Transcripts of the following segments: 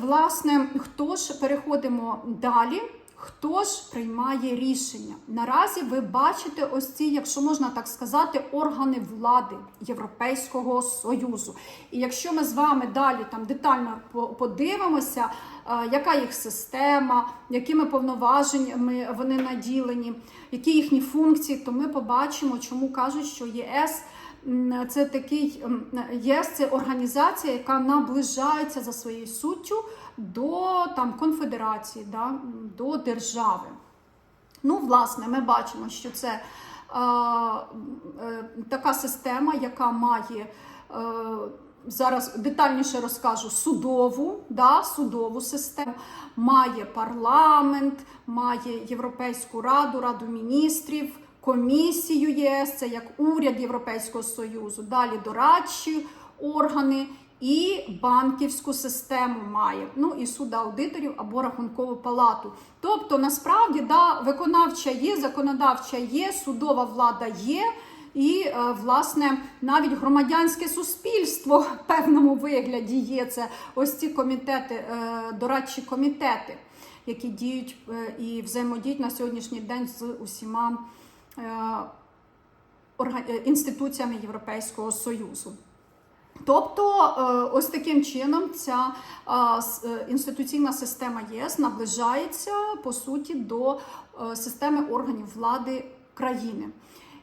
власне, хто ж переходимо далі? Хто ж приймає рішення? Наразі ви бачите ось ці, якщо можна так сказати, органи влади Європейського Союзу. І якщо ми з вами далі там детально подивимося, е, яка їх система, якими повноваженнями вони наділені, які їхні функції, то ми побачимо, чому кажуть, що ЄС. Це такий ЄС це організація, яка наближається за своєю суттю до там конфедерації, да, до держави. Ну, власне, ми бачимо, що це е, е, така система, яка має е, зараз детальніше розкажу судову, да, судову систему, має парламент, має Європейську раду, раду міністрів. Комісію ЄС, це як уряд Європейського Союзу, далі дорадчі органи і банківську систему має. Ну і суд аудиторів або рахункову палату. Тобто, насправді, да, виконавча є, законодавча є, судова влада є. І, е, власне, навіть громадянське суспільство в певному вигляді є. Це ось ці комітети, е, дорадчі комітети, які діють е, і взаємодіють на сьогоднішній день з усіма інституціями Європейського Союзу. Тобто, е, ось таким чином ця е, е, інституційна система ЄС наближається по суті до е, системи органів влади країни.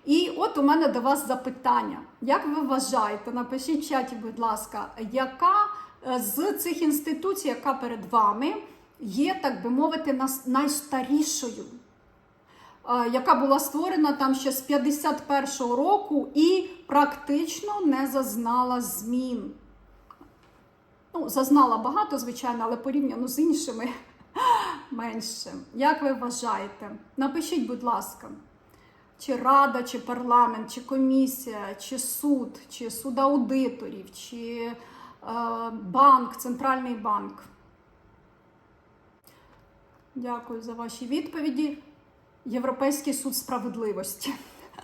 І от у мене до вас запитання. Як ви вважаєте, напишіть в чаті, будь ласка, яка е, з цих інституцій, яка перед вами, є, так би мовити, найстарішою? Е, яка була створена там ще з 51-го року і практично не зазнала змін. Ну, зазнала багато, звичайно, але порівняно з іншими менше. Як ви вважаєте? Напишіть, будь ласка, чи рада, чи парламент, чи комісія, чи суд, чи суд аудиторів, чи е, банк, центральний банк. Дякую за ваші відповіді. Європейський суд справедливості.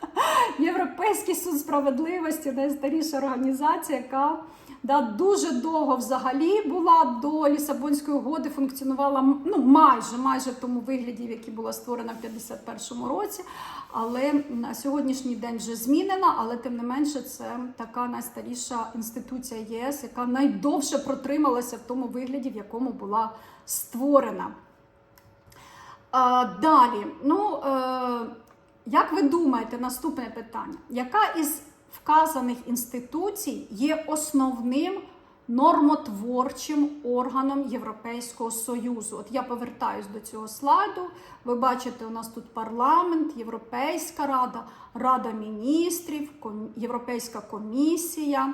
Європейський суд справедливості найстаріша організація, яка да, дуже довго взагалі була до Лісабонської угоди, функціонувала ну, майже майже в тому вигляді, в який була створена в 51-му році. Але на сьогоднішній день вже змінена, але тим не менше, це така найстаріша інституція ЄС, яка найдовше протрималася в тому вигляді, в якому була створена. А, далі, ну, е, як ви думаєте, наступне питання: яка із вказаних інституцій є основним нормотворчим органом Європейського Союзу? От я повертаюсь до цього слайду. Ви бачите, у нас тут парламент, Європейська рада, Рада міністрів, Європейська комісія.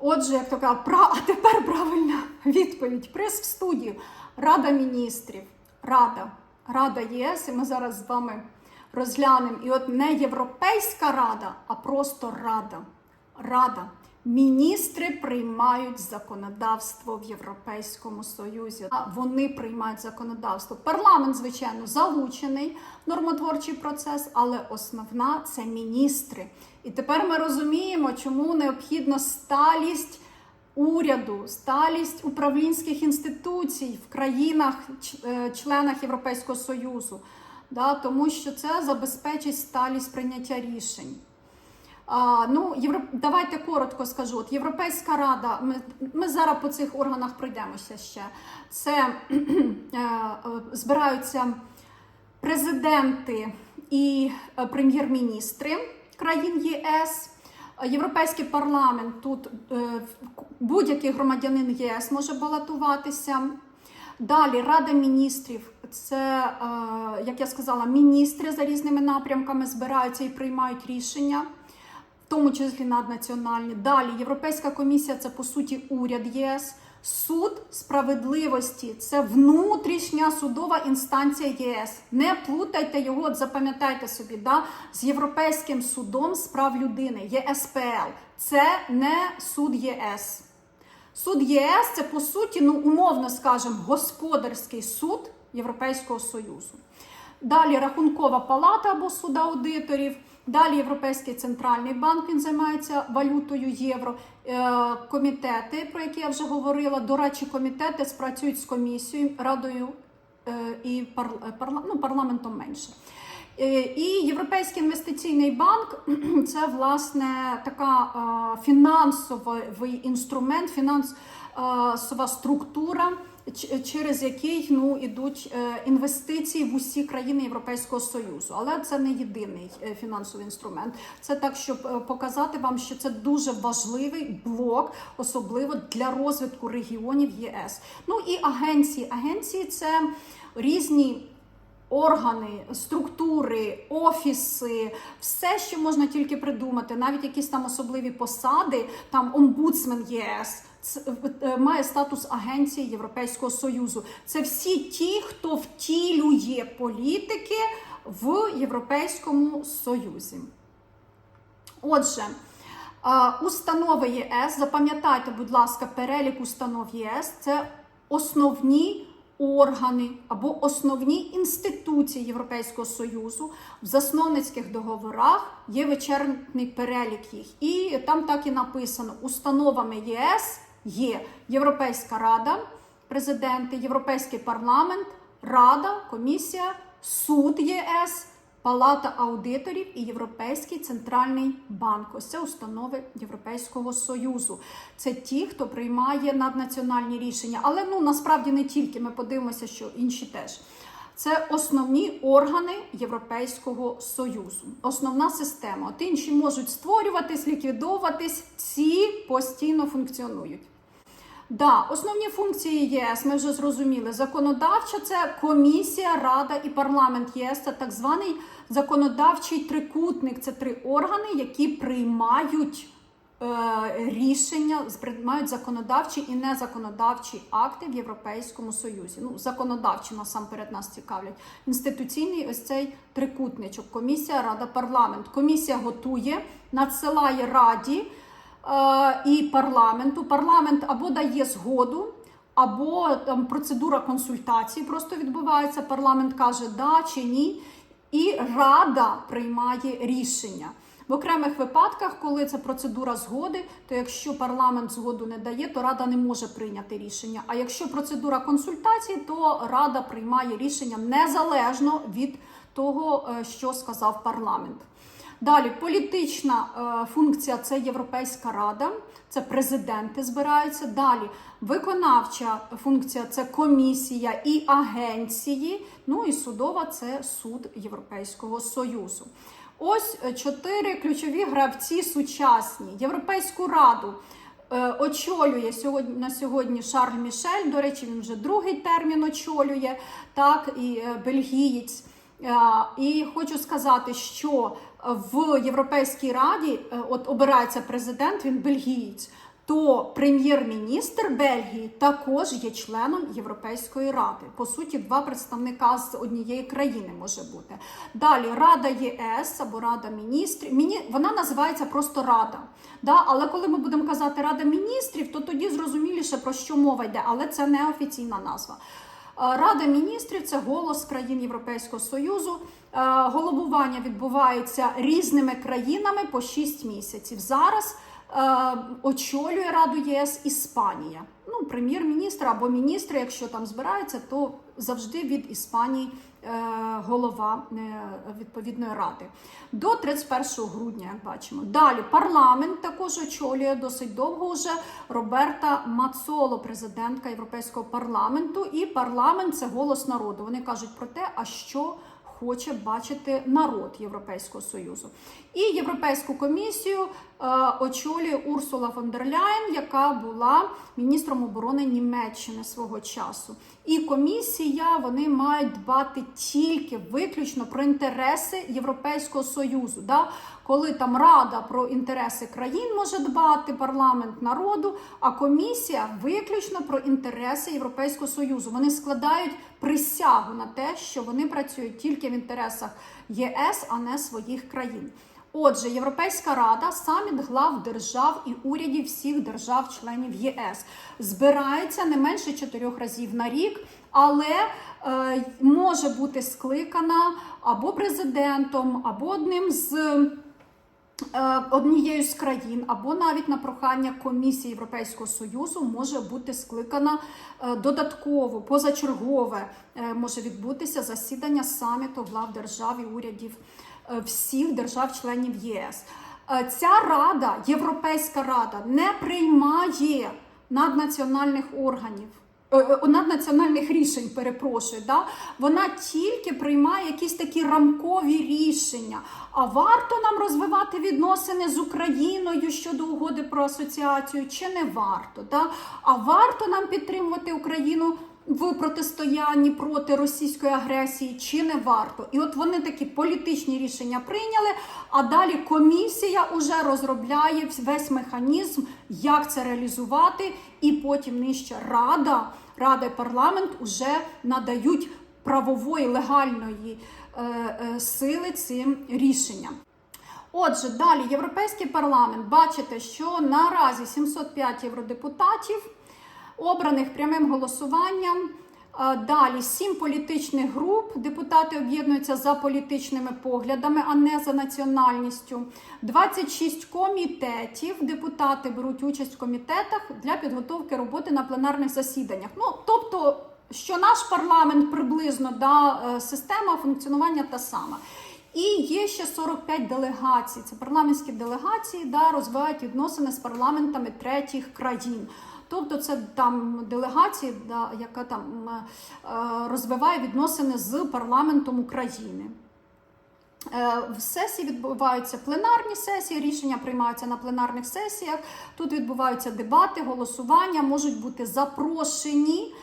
Отже, як то кажуть, а тепер правильна відповідь. Приз в студію. Рада міністрів. Рада. Рада ЄС. І ми зараз з вами розглянемо. І от не Європейська рада, а просто Рада. Рада. Міністри приймають законодавство в Європейському Союзі. Вони приймають законодавство. Парламент, звичайно, залучений в нормотворчий процес, але основна це міністри. І тепер ми розуміємо, чому необхідна сталість уряду, сталість управлінських інституцій в країнах, е, членах Європейського Союзу. Да, тому що це забезпечить сталість прийняття рішень. А, ну, євро... Давайте коротко скажу. От Європейська рада, ми, ми зараз по цих органах пройдемося ще. Це е, збираються президенти і е, прем'єр-міністри країн ЄС. Е, Європейський парламент тут е, будь-який громадянин ЄС може балотуватися. Далі Рада міністрів, це, е, як я сказала, міністри за різними напрямками збираються і приймають рішення, в тому числі наднаціональні. Далі Європейська комісія це по суті уряд ЄС. Суд справедливості це внутрішня судова інстанція ЄС. Не плутайте його, от запам'ятайте собі, да? з Європейським судом з прав людини, ЄСПЛ. Це не суд ЄС. Суд ЄС це по суті, ну умовно скажемо, господарський суд Європейського Союзу. Далі рахункова палата або суд аудиторів, Далі Європейський центральний банк він займається валютою євро. Е, Комітети, про які я вже говорила, до речі, комітети спрацюють з комісією, радою е, і е, ну, парламентом менше. І Європейський інвестиційний банк це власне така фінансовий інструмент, фінансова структура, через який ну ідуть е, інвестиції в усі країни Європейського союзу. Але це не єдиний е, фінансовий інструмент. Це так, щоб е, показати вам, що це дуже важливий блок, особливо для розвитку регіонів ЄС. Ну і агенції. Агенції це різні. Органи, структури, офіси, все, що можна тільки придумати, навіть якісь там особливі посади, там омбудсмен ЄС має статус агенції Європейського Союзу. Це всі ті, хто втілює політики в Європейському Союзі. Отже, е, установи ЄС, запам'ятайте, будь ласка, перелік установ ЄС це основні органи або основні інституції Європейського Союзу. В засновницьких договорах є вичерпний перелік їх. І там так і написано: установами ЄС є Європейська Рада, президенти, Європейський парламент, Рада, комісія, суд ЄС. Палата аудиторів і Європейський центральний банк. Ось це установи Європейського союзу. Це ті, хто приймає наднаціональні рішення. Але ну насправді не тільки. Ми подивимося, що інші теж. Це основні органи Європейського союзу, основна система. От інші можуть створюватись, ліквідовуватись, ці постійно функціонують. Да, основні функції ЄС ми вже зрозуміли. Законодавча це комісія, рада і парламент ЄС. Це так званий законодавчий трикутник. Це три органи, які приймають е, рішення, приймають законодавчі і незаконодавчі акти в Європейському Союзі. Ну, законодавчі насамперед нас цікавлять. Інституційний ось цей трикутничок. Комісія, рада, парламент. Комісія готує, надсилає раді і парламенту. Парламент або дає згоду, або там процедура консультацій просто відбувається. Парламент каже да чи ні, і рада приймає рішення. В окремих випадках, коли це процедура згоди, то якщо парламент згоду не дає, то рада не може прийняти рішення. А якщо процедура консультацій, то рада приймає рішення незалежно від того, е, що сказав парламент. Далі політична е, функція це Європейська Рада, це президенти збираються. Далі виконавча функція це комісія і агенції. Ну і судова це суд Європейського Союзу. Ось е, чотири ключові гравці сучасні. Європейську раду е, очолює сьогодні на сьогодні Шарль Мішель. До речі, він вже другий термін очолює, так і бельгієць. І хочу сказати, що в Європейській раді е, от обирається президент, він бельгієць. То прем'єр-міністр Бельгії також є членом Європейської ради. По суті, два представника з однієї країни може бути. Далі Рада ЄС або Рада міністрів. Міні... Вона називається просто Рада. Да? Але коли ми будемо казати Рада міністрів, то тоді зрозуміліше про що мова йде, але це не офіційна назва. Е, Рада міністрів це голос країн Європейського Союзу. Е, Головування відбувається різними країнами по 6 місяців. Зараз е, очолює Раду ЄС Іспанія. Ну, прем'єр-міністр або міністр, якщо там збирається, то завжди від Іспанії е, голова відповідної ради. До 31 грудня, як бачимо. Далі парламент також очолює досить довго вже Роберта Мацоло, президентка Європейського парламенту. І парламент це голос народу. Вони кажуть про те, а що хоче бачити народ Європейського Союзу. І Європейську комісію очолює Урсула фон дер Ляєн, яка була міністром оборони Німеччини свого часу. І комісія вони мають дбати тільки виключно про інтереси Європейського Союзу. Да? Коли там Рада про інтереси країн може дбати, парламент народу, а комісія виключно про інтереси Європейського Союзу. Вони складають присягу на те, що вони працюють тільки в інтересах ЄС, а не своїх країн. Отже, Європейська Рада, саміт глав держав і урядів всіх держав-членів єС збирається не менше чотирьох разів на рік, але е, може бути скликана або президентом, або одним з е, однією з країн, або навіть на прохання комісії Європейського союзу може бути скликана е, додатково, позачергове е, може відбутися засідання саміту глав держав і урядів всіх держав-членів ЄС. Е, Ця рада, Європейська рада, не приймає наднаціональних органів. е, е, Наднаціональних рішень, перепрошую, да? вона тільки приймає якісь такі рамкові рішення. А варто нам розвивати відносини з Україною щодо угоди про асоціацію, чи не варто? Да? А варто нам підтримувати Україну в протистоянні проти російської агресії, чи не варто? І от вони такі політичні рішення прийняли. А далі комісія вже розробляє весь механізм, як це реалізувати, і потім нижче рада, рада і парламент вже надають правової легальної е, е, сили цим рішенням. Отже, далі Європейський парламент. Бачите, що наразі 705 євродепутатів, обраних прямим голосуванням. Е, Далі сім політичних груп. Депутати об'єднуються за політичними поглядами, а не за національністю. 26 комітетів. Депутати беруть участь в комітетах для підготовки роботи на пленарних засіданнях. Ну тобто, що наш парламент приблизно да, е, система функціонування та сама. І є ще 45 делегацій. Це парламентські делегації, да, розвивають відносини з парламентами третіх країн. Тобто це там делегація, да, яка там е, розвиває відносини з парламентом України. Е, В сесії відбуваються пленарні сесії, рішення приймаються на пленарних сесіях. Тут відбуваються дебати, голосування, можуть бути запрошені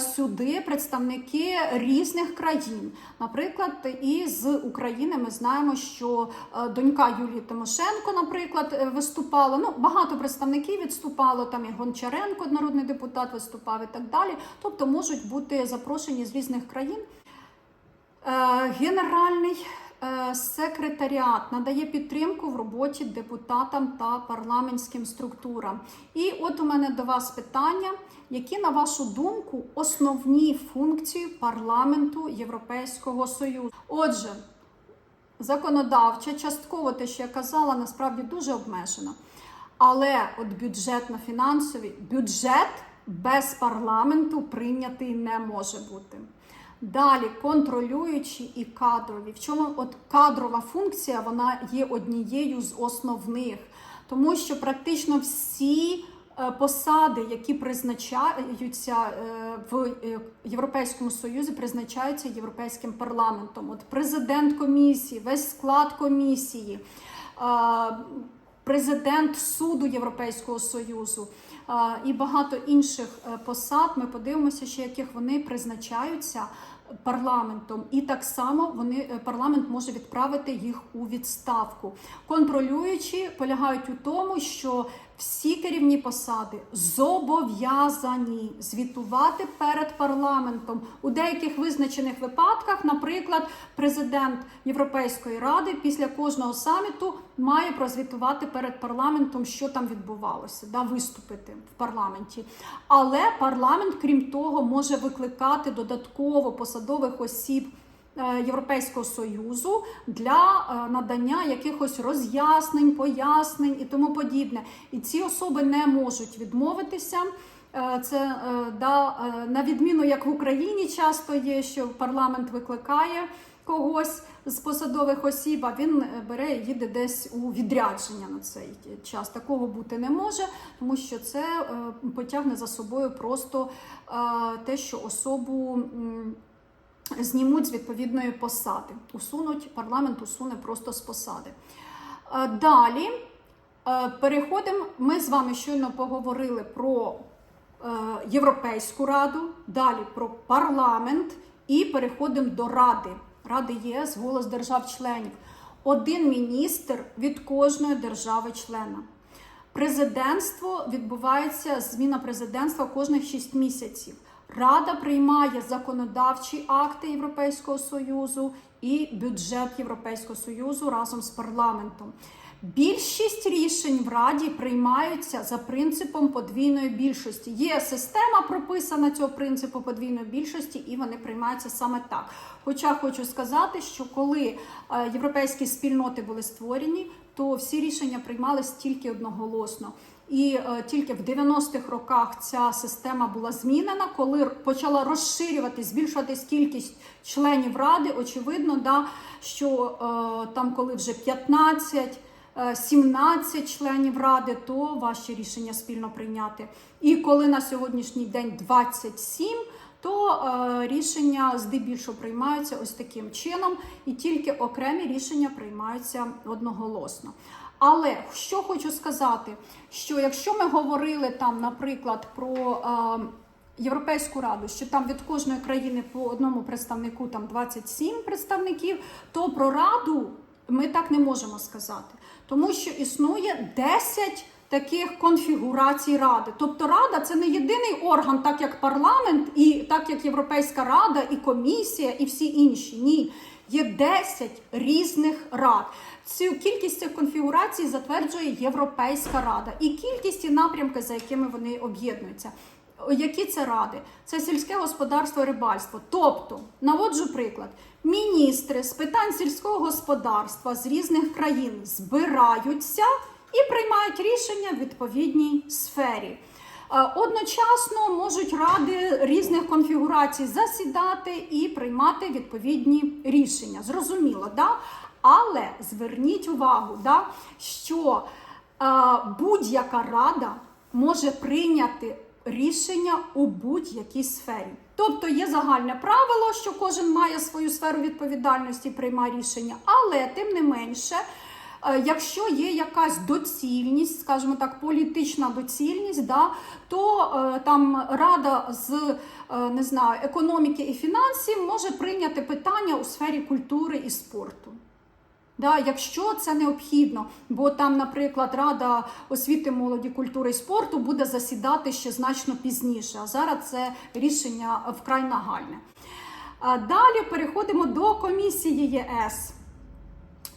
сюди представники різних країн. Наприклад, і з України ми знаємо, що е, донька Юлії Тимошенко, наприклад, е, виступала. Ну, багато представників відступало. Там і Гончаренко, народний депутат, виступав і так далі. Тобто можуть бути запрошені з різних країн. Е, Генеральний секретаріат надає підтримку в роботі депутатам та парламентським структурам. І от у мене до вас питання: які, на вашу думку, основні функції парламенту Європейського Союзу? Отже, законодавча, частково те, що я казала, насправді дуже обмежена. Але от бюджетно-фінансовий бюджет без парламенту прийнятий не може бути. Далі контролюючі і кадрові. В чому от кадрова функція вона є однією з основних, тому що практично всі е, посади, які призначаються е, в е, Європейському Союзі, призначаються європейським парламентом. От президент комісії, весь склад комісії. Президент суду Європейського союзу і багато інших посад. Ми подивимося, ще яких вони призначаються парламентом, і так само вони е, парламент може відправити їх у відставку. Контролюючі полягають у тому, що всі керівні посади зобов'язані звітувати перед парламентом у деяких визначених випадках, наприклад, президент Європейської ради після кожного саміту має прозвітувати перед парламентом, що там відбувалося, да, виступити в парламенті. Але парламент, крім того, може викликати додатково посадових осіб. Е, Європейського союзу для е, надання якихось роз'яснень, пояснень і тому подібне. І ці особи не можуть відмовитися. Е, Це да, на відміну, як в Україні часто є, що парламент викликає когось з посадових осіб, а він бере і їде десь у відрядження на цей час. Такого бути не може, тому що це потягне за собою просто те, що особу. Знімуть з відповідної посади, усунуть парламент, усуне просто з посади. Е, Далі е, переходимо. Ми з вами щойно поговорили про е, Європейську раду, далі про парламент і переходимо до Ради. Ради ЄС, голос держав-членів. Один міністр від кожної держави-члена. Президентство відбувається зміна президентства кожних 6 місяців. Рада приймає законодавчі акти Європейського Союзу і бюджет Європейського Союзу разом з парламентом. Більшість рішень в Раді приймаються за принципом подвійної більшості. Є система прописана цього принципу подвійної більшості, і вони приймаються саме так. Хоча хочу сказати, що коли е, європейські спільноти були створені, то всі рішення приймались тільки одноголосно. І е, тільки в 90-х роках ця система була змінена, коли почала розширюватись, збільшуватись кількість членів ради. Очевидно, да, що е, там, коли вже 15 е, 17 членів ради, то важче рішення спільно прийняти. І коли на сьогоднішній день 27, то е, рішення здебільшого приймаються ось таким чином, і тільки окремі рішення приймаються одноголосно. Але що хочу сказати, що якщо ми говорили там, наприклад, про е, Європейську раду, що там від кожної країни по одному представнику там 27 представників, то про раду ми так не можемо сказати, тому що існує 10 таких конфігурацій ради. Тобто рада це не єдиний орган, так як парламент, і так як Європейська рада, і комісія, і всі інші. Ні. Є 10 різних рад. Цю кількість цих конфігурацій затверджує Європейська рада і кількість і напрямки, за якими вони об'єднуються. Які це ради? Це сільське господарство рибальство. Тобто, наводжу приклад, міністри з питань сільського господарства з різних країн збираються і приймають рішення в відповідній сфері. Е, Одночасно можуть ради різних конфігурацій засідати і приймати відповідні рішення. Зрозуміло, да? Але зверніть увагу, да, що е, будь-яка рада може прийняти рішення у будь-якій сфері. Тобто є загальне правило, що кожен має свою сферу відповідальності, і приймає рішення, але тим не менше. Е, Якщо є якась доцільність, скажімо так, політична доцільність, да, то е, там рада з е, не знаю, економіки і фінансів може прийняти питання у сфері культури і спорту. Да, якщо це необхідно, бо там, наприклад, Рада освіти, молоді, культури і спорту буде засідати ще значно пізніше, а зараз це рішення вкрай нагальне. Далі переходимо до комісії ЄС.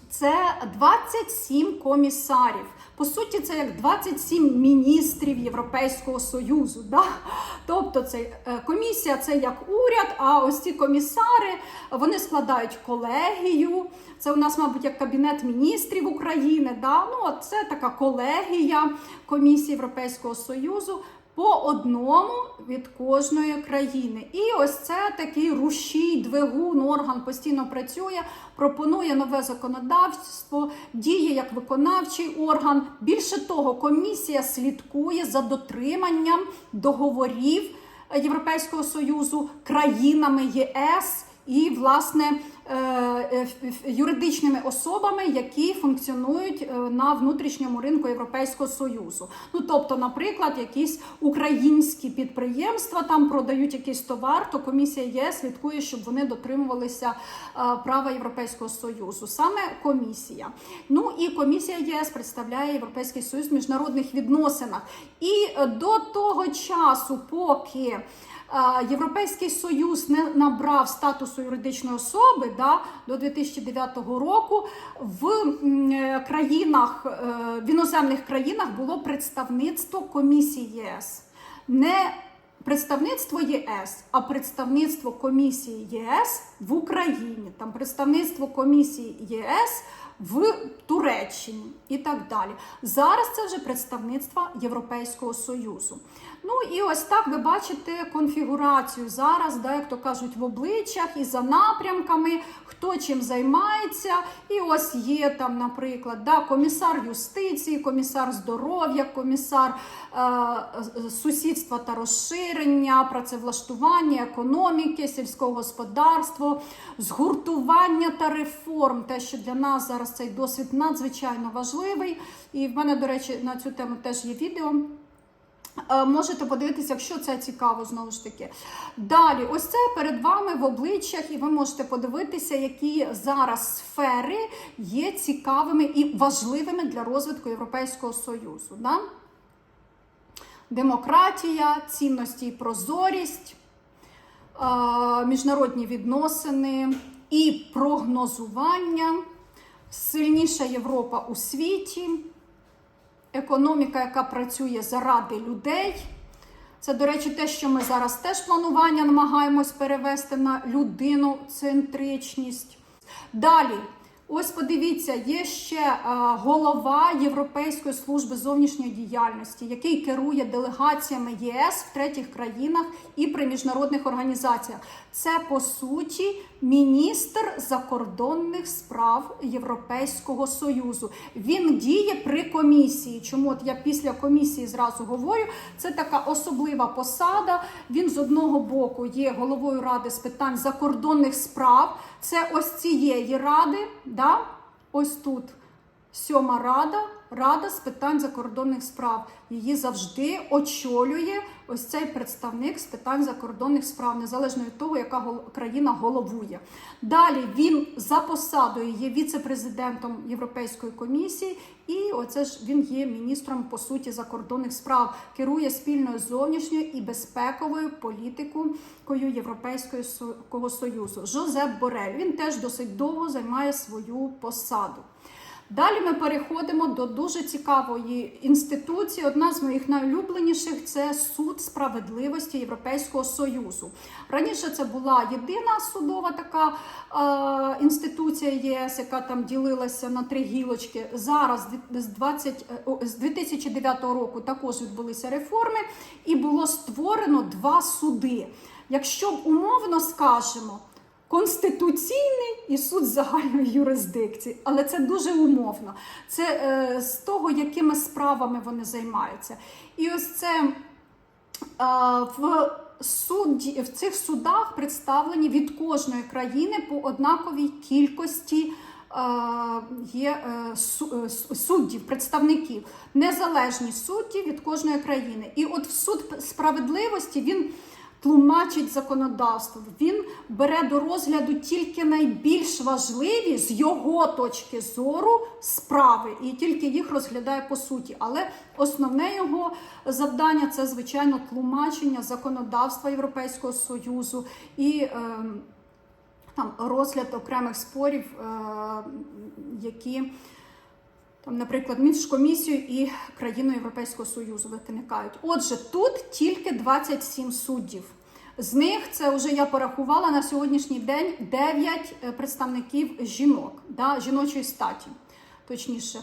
Це 27 комісарів. По суті, це як 27 міністрів Європейського Союзу. Да? Тобто, це е, комісія це як уряд, а ось ці комісари вони складають колегію. Це у нас, мабуть, як Кабінет міністрів України. Да? Ну, це така колегія комісії Європейського Союзу. По одному від кожної країни. І ось це такий рушій, двигун, орган постійно працює, пропонує нове законодавство, діє як виконавчий орган. Більше того, комісія слідкує за дотриманням договорів Європейського Союзу країнами ЄС і, власне, е, е, юридичними особами, які функціонують е, на внутрішньому ринку Європейського Союзу. Ну, тобто, наприклад, якісь українські підприємства там продають якийсь товар, то комісія ЄС слідкує, щоб вони дотримувалися права Європейського Союзу. Саме комісія. Ну і комісія єС представляє Європейський Союз в міжнародних відносинах. І до того часу, поки Європейський Союз не набрав статусу юридичної особи да, до 2009 року. В е, країнах е, в іноземних країнах було представництво комісії ЄС. Не Представництво ЄС, а представництво комісії ЄС в Україні, там представництво комісії ЄС в Туреччині і так далі. Зараз це вже представництво Європейського Союзу. Ну і ось так ви бачите конфігурацію зараз, да, як то кажуть, в обличчях і за напрямками, хто чим займається. І ось є там, наприклад, да, комісар юстиції, комісар здоров'я, комісар е, сусідства та розширення, працевлаштування, економіки, сільського господарства, згуртування та реформ. Те, що для нас зараз цей досвід надзвичайно важливий. І в мене, до речі, на цю тему теж є відео. Е, Можете подивитися, якщо це цікаво, знову ж таки. Далі, ось це перед вами в обличчях, і ви можете подивитися, які зараз сфери є цікавими і важливими для розвитку Європейського Союзу. Да? Демократія, цінності і прозорість, е, міжнародні відносини і прогнозування, сильніша Європа у світі, економіка, яка працює заради людей. Це, до речі, те, що ми зараз теж планування намагаємось перевести на людину центричність. Далі, ось подивіться, є ще е, голова Європейської служби зовнішньої діяльності, який керує делегаціями ЄС в третіх країнах і при міжнародних організаціях. Це по суті міністр закордонних справ Європейського союзу. Він діє при комісії. Чому от я після комісії зразу говорю? Це така особлива посада. Він з одного боку є головою ради з питань закордонних справ. Це ось цієї ради, да? ось тут сьома рада, рада з питань закордонних справ. Її завжди очолює ось цей представник з питань закордонних справ, незалежно від того, яка країна головує. Далі він за посадою є віце-президентом Європейської комісії, і оце ж він є міністром по суті закордонних справ, керує спільною зовнішньою і безпековою політикою Європейського союзу. Жозеп Борель. Він теж досить довго займає свою посаду. Далі ми переходимо до дуже цікавої інституції. Одна з моїх найулюбленіших це суд справедливості Європейського союзу. Раніше це була єдина судова така е, інституція ЄС, яка там ділилася на три гілочки. Зараз з 20, е, о, з 2009 року також відбулися реформи, і було створено два суди. Якщо умовно скажемо. Конституційний і суд загальної юрисдикції, але це дуже умовно. Це е, з того, якими справами вони займаються. І ось це е, в суді, в цих судах представлені від кожної країни по однаковій кількості. е, Є е, е, суддів, представників, незалежні судді від кожної країни. І от в суд справедливості він тлумачить законодавство. Він бере до розгляду тільки найбільш важливі з його точки зору справи, і тільки їх розглядає по суті. Але основне його завдання це звичайно тлумачення законодавства Європейського союзу і. Е, там розгляд окремих спорів, е, які там, наприклад, між комісією і країною Європейського Союзу виникають. Отже, тут тільки 27 суддів. З них це вже я порахувала на сьогоднішній день 9 е, представників жінок, да, жіночої статі, точніше.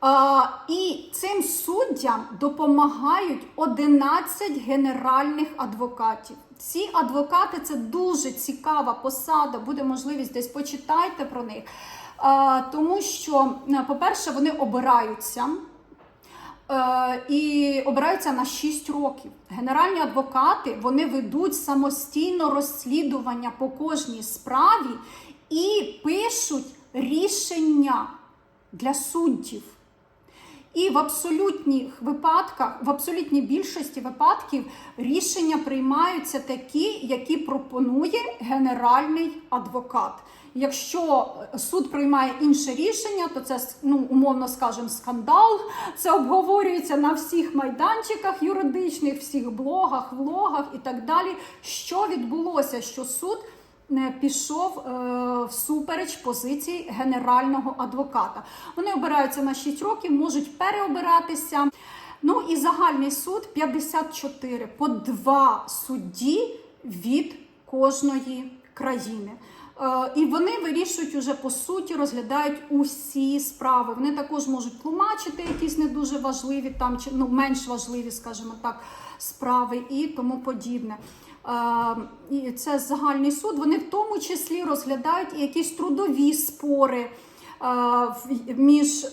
А, і цим суддям допомагають 11 генеральних адвокатів. Ці адвокати це дуже цікава посада, буде можливість десь почитайте про них. Тому що, е, по-перше, вони обираються. Е, і обираються на 6 років. Генеральні адвокати вони ведуть самостійно розслідування по кожній справі і пишуть рішення для суддів. І в абсолютних випадках, в абсолютній більшості випадків рішення приймаються такі, які пропонує генеральний адвокат. Якщо суд приймає інше рішення, то це ну умовно скажемо скандал. Це обговорюється на всіх майданчиках юридичних, всіх блогах, влогах і так далі. Що відбулося? Що суд не пішов е, всупереч позиції генерального адвоката. Вони обираються на 6 років, можуть переобиратися. Ну і загальний суд 54 по два судді від кожної країни. Е, І вони вирішують уже по суті, розглядають усі справи. Вони також можуть тлумачити якісь не дуже важливі, там чи ну менш важливі, скажімо так, справи і тому подібне. Е, І це загальний суд. Вони в тому числі розглядають і якісь трудові спори. Між е,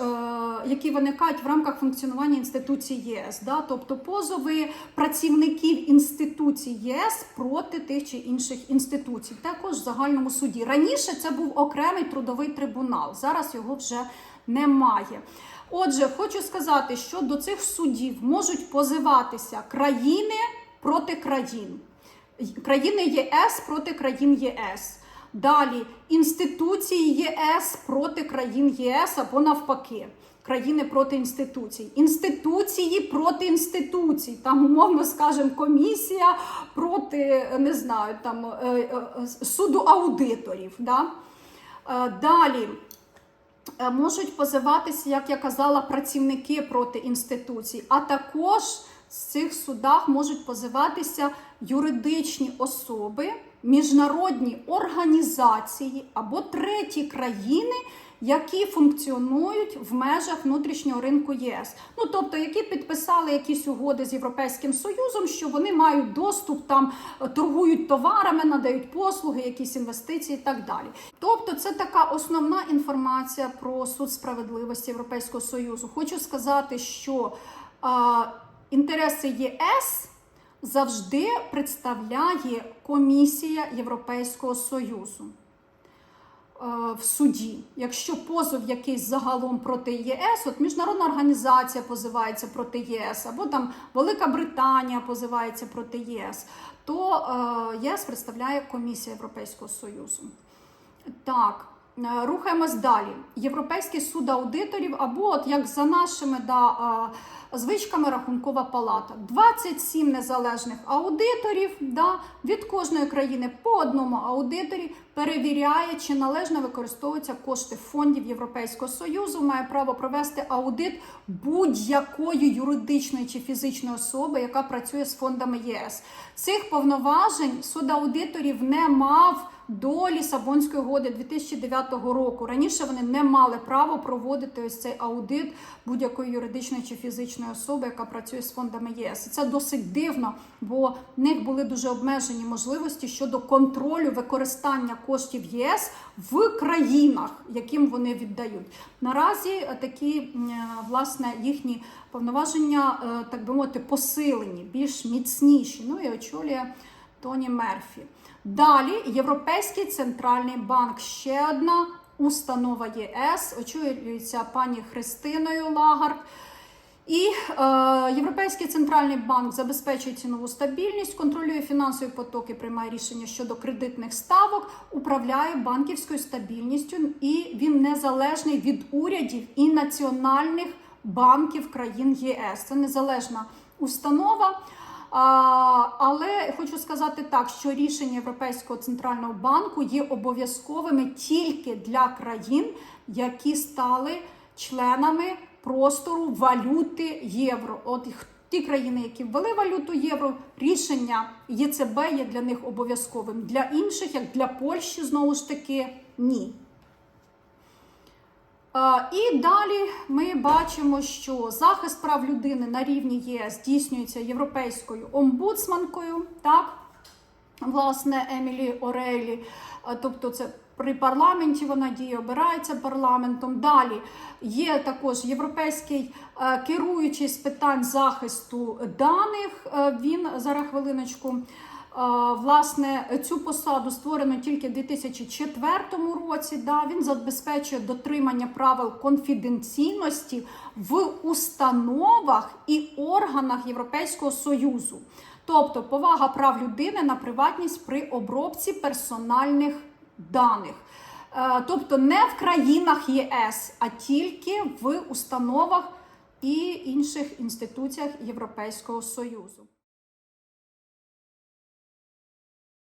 які виникають в рамках функціонування інституцій ЄС, да? тобто позови працівників інституцій ЄС проти тих чи інших інституцій, також в загальному суді. Раніше це був окремий трудовий трибунал, зараз його вже немає. Отже, хочу сказати, що до цих судів можуть позиватися країни проти країн, країни ЄС проти країн ЄС. Далі інституції ЄС проти країн ЄС або навпаки. країни проти інституцій. Інституції проти інституцій. Там, умовно скажемо, комісія проти не знаю, там е, е, суду аудиторів. Да? Е, Далі. Можуть позиватися, як я казала, працівники проти інституцій, а також з цих судах можуть позиватися юридичні особи, міжнародні організації або треті країни, які функціонують в межах внутрішнього ринку ЄС. Ну тобто, які підписали якісь угоди з Європейським Союзом, що вони мають доступ там, е, торгують товарами, надають послуги, якісь інвестиції і так далі. Тобто, це така основна інформація про суд справедливості Європейського Союзу. Хочу сказати, що а, інтереси ЄС завжди представляє комісія Європейського Союзу е, в суді. Якщо позов якийсь загалом проти ЄС, от міжнародна організація позивається проти ЄС, або там Велика Британія позивається проти ЄС, то е, ЄС представляє комісія Європейського Союзу. Так. Е, Рухаємось далі. Європейський суд аудиторів, або от як за нашими да, звичками Рахункова палата. 27 незалежних аудиторів да, від кожної країни по одному аудиторі перевіряє, чи належно використовуються кошти фондів Європейського Союзу, має право провести аудит будь-якої юридичної чи фізичної особи, яка працює з фондами ЄС. Цих повноважень суд аудиторів не мав до Лісабонської угоди 2009 року. Раніше вони не мали права проводити ось цей аудит будь-якої юридичної чи фізичної особи, яка працює з фондами ЄС. Це досить дивно, бо в них були дуже обмежені можливості щодо контролю використання коштів ЄС в країнах, яким вони віддають. Наразі такі власне їхні повноваження, е, так би мовити, посилені, більш міцніші. Ну і очолює Тоні Мерфі. Далі Європейський центральний банк ще одна установа ЄС, очолюється пані Христиною Лагард. І е, Європейський центральний банк забезпечує цінову стабільність, контролює фінансові потоки, приймає рішення щодо кредитних ставок, управляє банківською стабільністю, і він незалежний від урядів і національних банків країн ЄС. Це незалежна установа. Але хочу сказати так, що рішення Європейського центрального банку є обов'язковими тільки для країн, які стали членами простору валюти євро. От ті країни, які ввели валюту євро, рішення ЄЦБ є для них обов'язковим. Для інших, як для Польщі, знову ж таки, ні. І далі ми бачимо, що захист прав людини на рівні ЄС здійснюється європейською омбудсманкою, так, власне, Емілі Орелі, тобто це при парламенті вона діє, обирається парламентом. Далі є також європейський керуючий з питань захисту даних. Він зараз хвилиночку. Е, Власне, цю посаду створено тільки в 2004 році. Да, він забезпечує дотримання правил конфіденційності в установах і органах Європейського Союзу, тобто повага прав людини на приватність при обробці персональних даних. Е, Тобто не в країнах ЄС, а тільки в установах і інших інституціях Європейського Союзу.